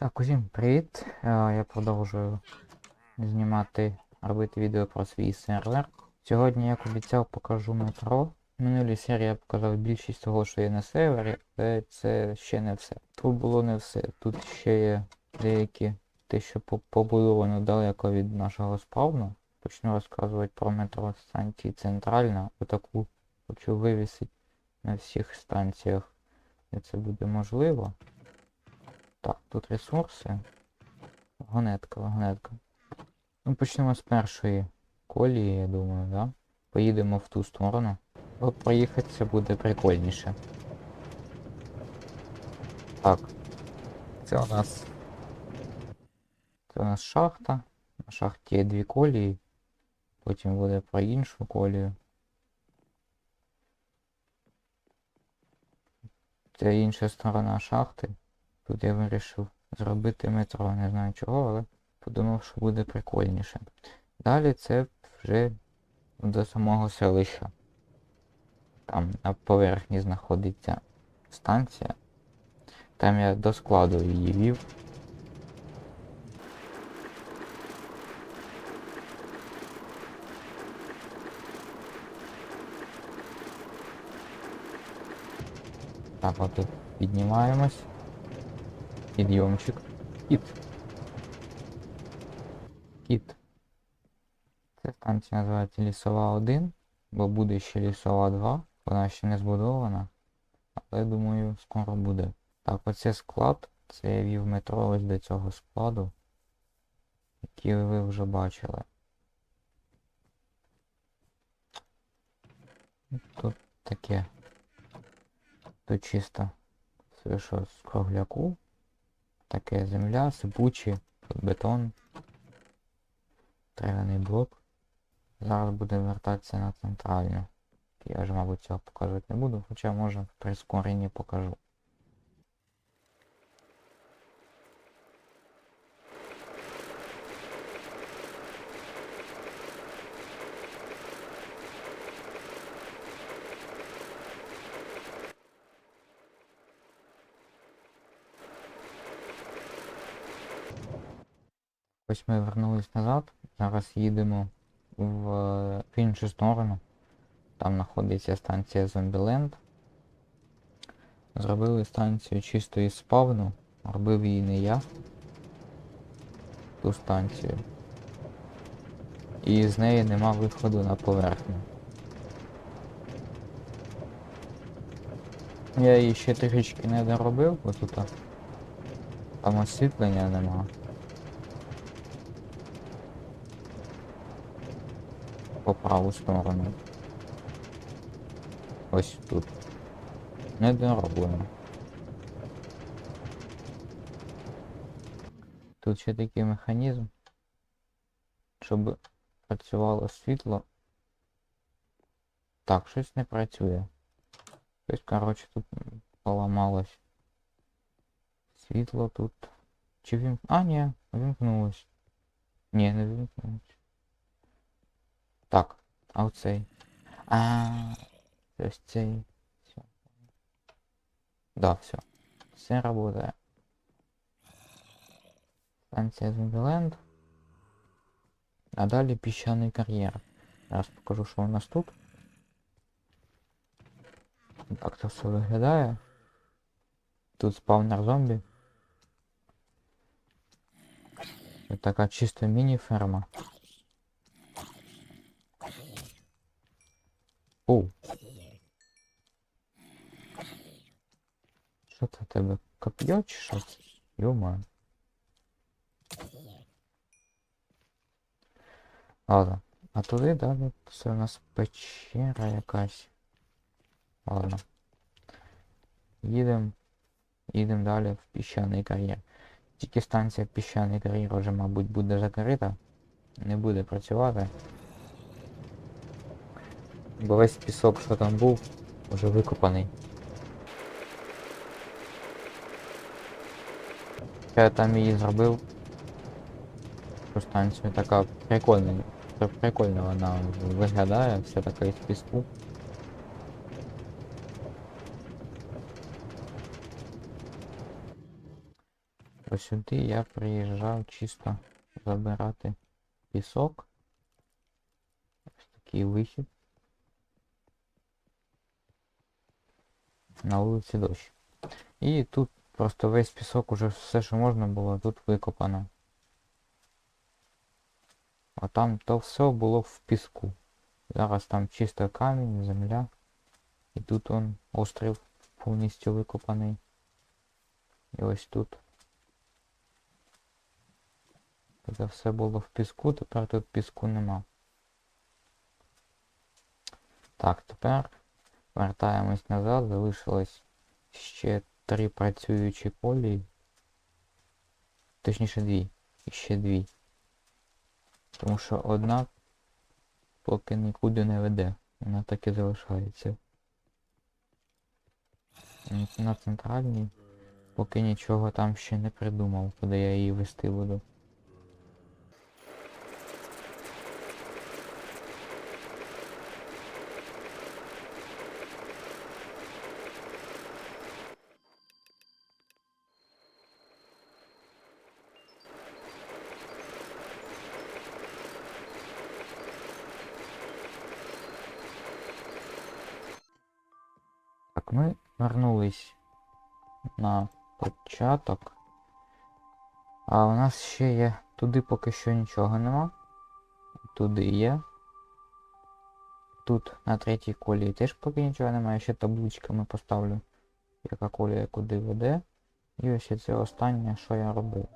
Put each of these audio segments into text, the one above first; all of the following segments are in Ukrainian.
Так, усім привіт. Е, Я продовжую знімати, робити відео про свій сервер. Сьогодні, як обіцяв, покажу метро. В минулій серії я показав більшість того, що є на сервері, але це ще не все. Тут було не все. Тут ще є деякі те, що побудовано далеко від нашого спавну. Почну розказувати про метро станції Центральна. Отаку хочу вивісити на всіх станціях, де це буде можливо. Так, тут ресурси. Вагонетка, вагонетка. Ну, почнемо з першої колії, я думаю, да? Поїдемо в ту сторону. Бо проїхати це буде прикольніше. Так. Це у нас. Це у нас шахта. На шахті є дві колії. Потім буде про іншу колію. Це інша сторона шахти. Тут я вирішив зробити метро, не знаю чого, але подумав, що буде прикольніше. Далі це вже до самого селища. Там на поверхні знаходиться станція. Там я до складу її вів. Так, от піднімаємось. Підйомчик. Кіт. Кіт. Ця станція називається Лісова 1, бо буде ще Лісова 2. Вона ще не збудована. Але думаю, скоро буде. Так, оце склад. Це я вів метро ось до цього складу. Який ви вже бачили. Тут таке. Тут чисто все, що з кругляку. Таке земля, сипучі, бетон. Травяний блок. Зараз буде вертатися на центральну. Я ж, мабуть, цього показувати не буду, хоча може при скоренні покажу. Ось ми вернулись назад. Зараз їдемо в, в іншу сторону. Там знаходиться станція Зомбіленд. Зробили станцію чисто із спавну. Робив її не я. Ту станцію. І з неї нема виходу на поверхню. Я її ще трішечки не доробив, бо тут там освітлення нема. по праву сторону. Ось тут. Не дороблено. Тут ще такий механізм, щоб працювало світло. Так, щось не працює. Щось, коротше, тут поламалось. Світло тут. Чи вім... А, ні, вимкнулось. Ні, не вимкнулось. Так, а оцей. А, ось цей. Все. Да, все. Все работає. Станція Зомбіленд. А далі піщаний кар'єр. Зараз покажу, що у нас тут. Так це все виглядає. Тут спавнер зомбі. Це така чисто міні-ферма. Коп'є чи що? Йома. Ладно. А туди далі це у нас печера якась. Ладно. Їдемо. Їдемо далі в піщаний кар'єр. Тільки станція піщаний кар'єр вже, мабуть, буде закрита. Не буде працювати. Бо весь пісок, що там був, вже викопаний. Я там її зробив. Цю станцію така прикольна. Прикольно вона виглядає, вся така із піску. Ось сюди я приїжджав чисто забирати пісок. Ось такий вихід. На вулиці дощ. І тут просто весь пісок уже все, що можна було, тут викопано. А там то все було в піску. Зараз там чисто камінь, земля. І тут он острів повністю викопаний. І ось тут. Це все було в піску, тепер тут піску нема. Так, тепер вертаємось назад, залишилось ще три працюючі колії. Точніше дві. І ще дві. Тому що одна поки нікуди не веде. Вона так і залишається. На центральній поки нічого там ще не придумав, куди я її вести буду. На початок. А у нас ще є. Туди поки що нічого нема. Туди є. Тут на третій колії теж поки нічого немає. Ще табличками поставлю, яка колія куди веде. І ось це останнє, що я робив.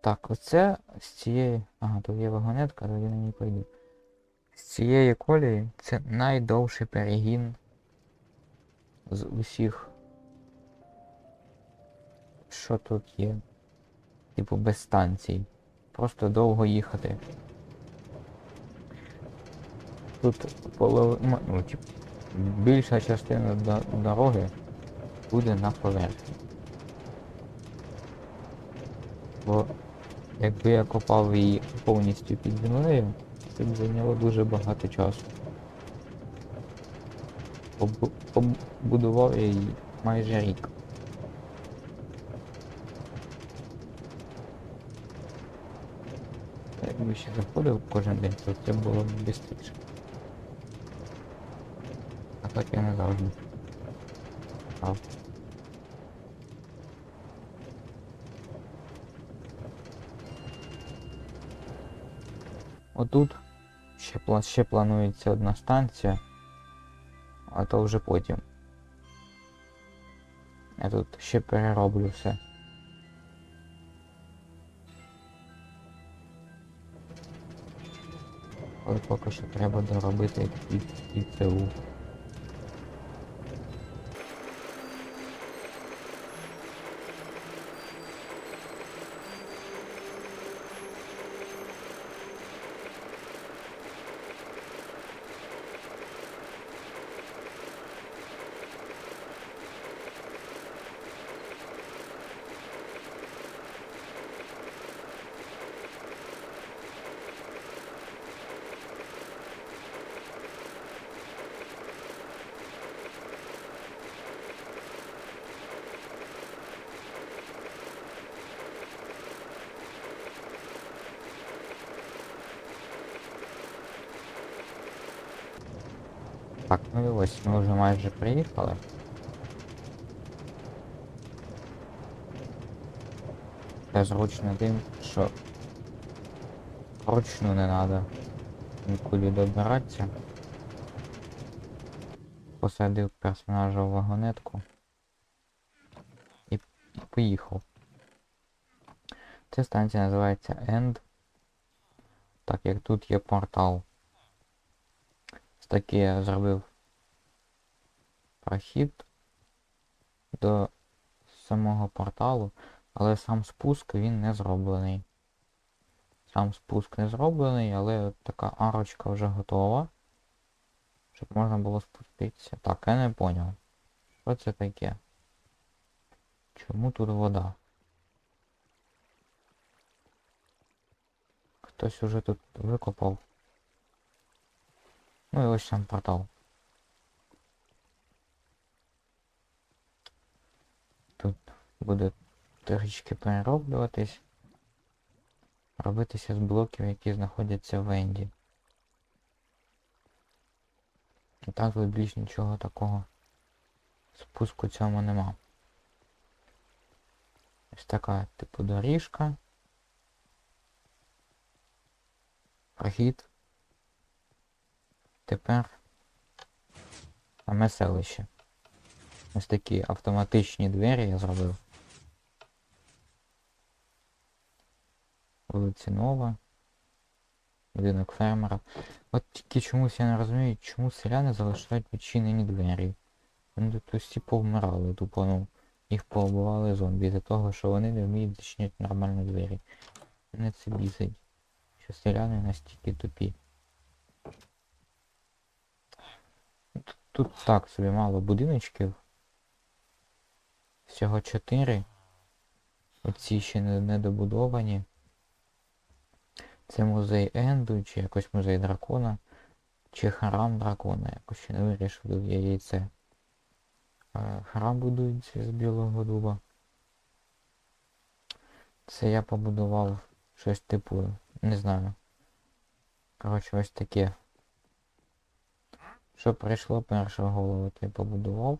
Так, оце з цієї... Ага, тут є вагонетка, тоді на ній пойду. З цієї колії це найдовший перегін з усіх. Що тут є? Типу без станцій. Просто довго їхати. Тут полов... м- ну, типу, більша частина дороги буде на поверхні. Бо якби я копав її повністю під землею, це б зайняло дуже багато часу. Побудував я її майже рік. Якби ще заходив кожен день, то це було б швидше. А так я не завжди. А. Отут ще, пла- ще планується одна станція, а то вже потім. Я тут ще перероблю все. Але поки що треба доробити і, і Так, ну і ось ми вже майже приїхали. Це зручно тим, що вручну не треба нікуди добиратися. Посадив персонажа в вагонетку і поїхав. Ця станція називається End. Так як тут є портал. Ось такий я зробив прохід до самого порталу, але сам спуск він не зроблений. Сам спуск не зроблений, але така арочка вже готова. Щоб можна було спуститися. Так, я не поняв. Що це таке? Чому тут вода? Хтось уже тут викопав. Ну і ось сам портал. Тут буде трішечки перероблюватись. Робитися з блоків, які знаходяться в енді. І так тут більш нічого такого спуску цьому нема. Ось така, типу, доріжка. Прохід. Тепер саме селище. Ось такі автоматичні двері я зробив. Вулиці Нова. Будинок фермера. От тільки чомусь я не розумію, чому селяни залишають відчинені двері. Вони тут усі повмирали, тупо, ну, їх поубивали зомбі за того, що вони не вміють зачиняти нормально двері. Мене це бісить. Що селяни настільки тупі. Тут, так собі мало будиночків. Всього чотири. Оці ще не, недобудовані. Це музей Енду, чи якось музей дракона, чи храм дракона. Якось ще не вирішив я яйце. Е, Храм будується з білого дуба. Це я побудував щось типу, не знаю. Коротше, ось таке. Що прийшло перше голову, я побудував.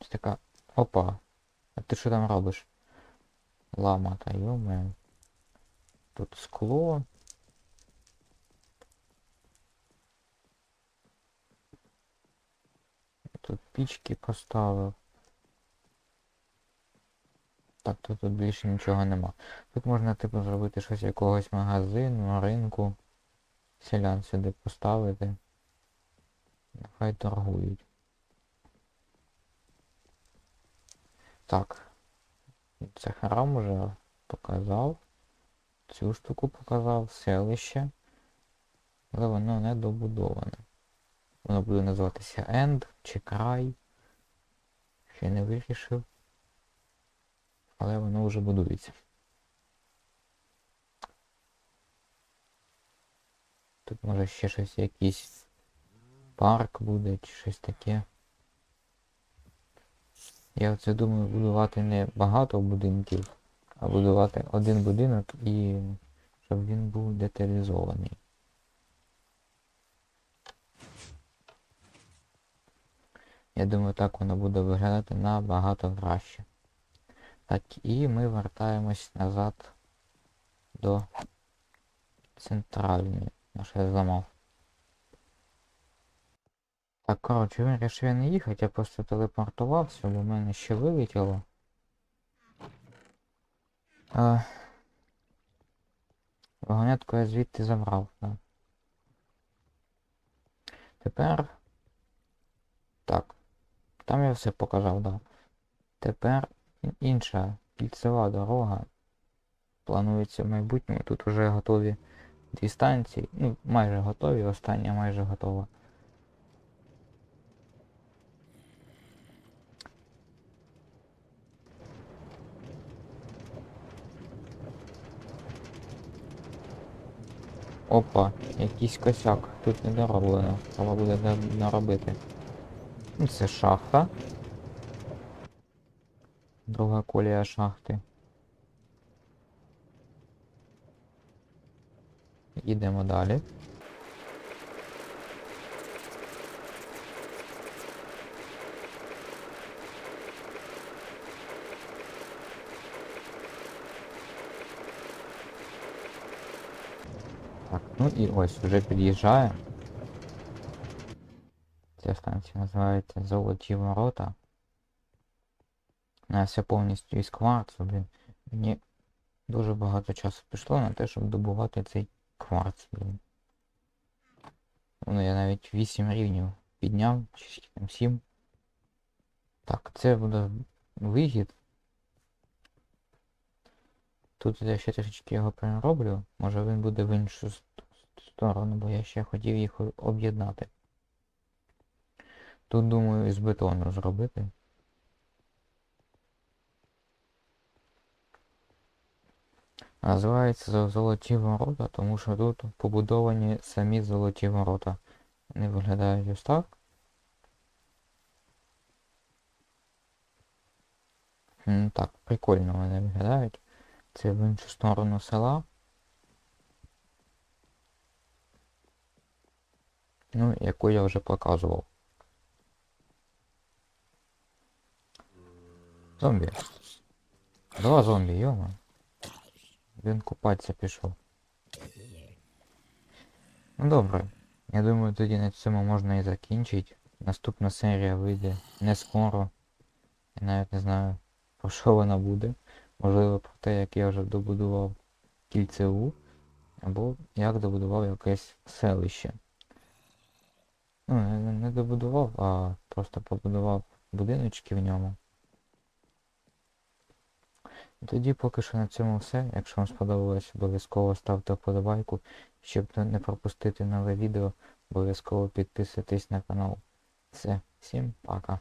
Ось така. Опа. А ти що там робиш? Лама та йоме. Тут скло. Тут пічки поставив. Так, тут, тут більше нічого нема. Тут можна типу зробити щось якогось магазину, ринку. Селян сюди поставити. Нехай торгують. Так. Це храм уже показав. Цю штуку показав, селище. Але воно не добудоване. Воно буде називатися End чи край. Ще не вирішив. Але воно вже будується. Тут може ще щось якийсь парк буде чи щось таке. Я оце думаю будувати не багато будинків, а будувати один будинок і щоб він був деталізований. Я думаю, так воно буде виглядати набагато краще. Так, і ми вертаємось назад до центральної. Що я зламав. Так, коротше, вирішив я не їхати, я просто телепортувався, бо в мене ще вилетіло. А... Вагонетку я звідти забрав, так. Тепер... Так. Там я все показав, да. Тепер інша кільцева дорога. Планується в майбутньому. Тут вже готові дві станції. Ну, майже готові, остання майже готова. Опа, якийсь косяк. Тут не дороблено. Треба буде наробити. Це шахта. Друга колія шахти. Їдемо далі. Так, ну і ось вже під'їжджає. Ця станція називається Золоті ворота. У нас все повністю із кварцу, блін. Мені дуже багато часу пішло на те, щоб добувати цей блін. Ну, я навіть 8 рівнів підняв, чи там 7. Так, це буде вихід. Тут я ще трішечки його перероблю. Може він буде в іншу сторону, бо я ще хотів їх об'єднати. Тут думаю із бетону зробити. Називається Золоті ворота, тому що тут побудовані самі золоті ворота. Вони виглядають ось так. Ну так, прикольно вони виглядають. Це в іншу сторону села. Ну, яку я вже показував. Зомбі. Два зомбі, йома. Він купатися пішов. Ну добре. Я думаю, тоді на цьому можна і закінчити. Наступна серія вийде не скоро. Я навіть не знаю про що вона буде. Можливо про те, як я вже добудував кільцеву. Або як добудував якесь селище. Ну, не, добудував, а просто побудував будиночки в ньому. Тоді поки що на цьому все. Якщо вам сподобалось, обов'язково ставте вподобайку. Щоб не пропустити нове відео, обов'язково підписуйтесь на канал. Все, всім пока.